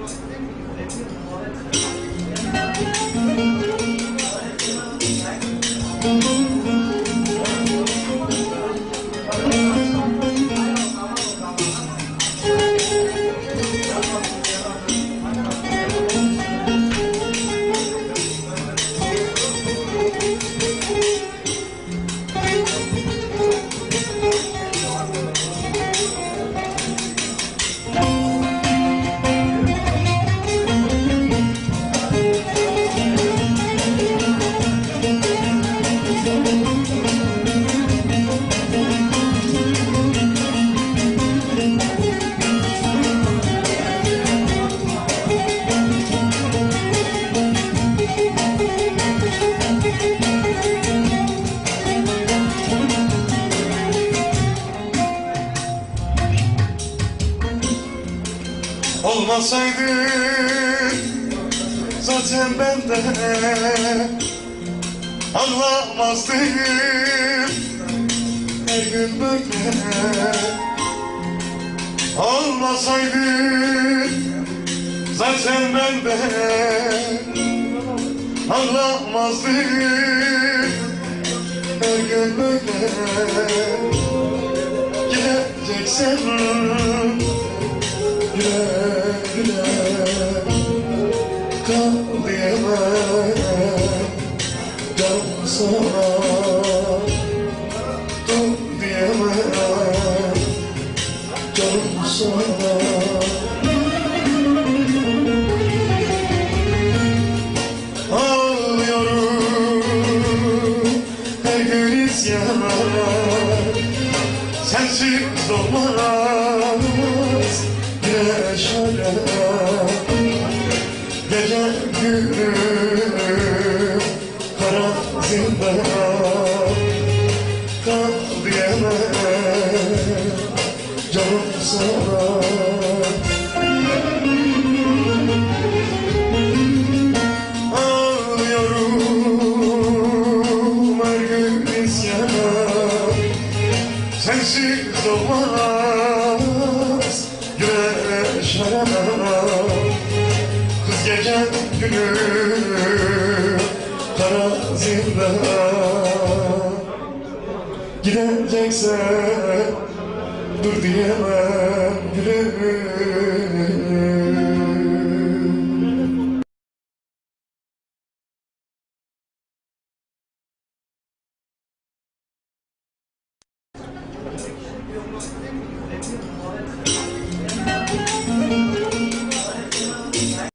Thank you. Olmasaydı zaten ben de anlamazdım. Her gün böyle Olmasaydı zaten ben de anlamazdım. Her gün böyle Gideceksen güle güle kal diyemem Canım sana Ağlıyorum her gün isyan Sensiz olmaz yaşarım Gece gündüz kara zindan Kal diyemem canım sana Ağlıyorum her gün isyana. Sensiz olmaz zirve Gidecekse dur diyemem gülüm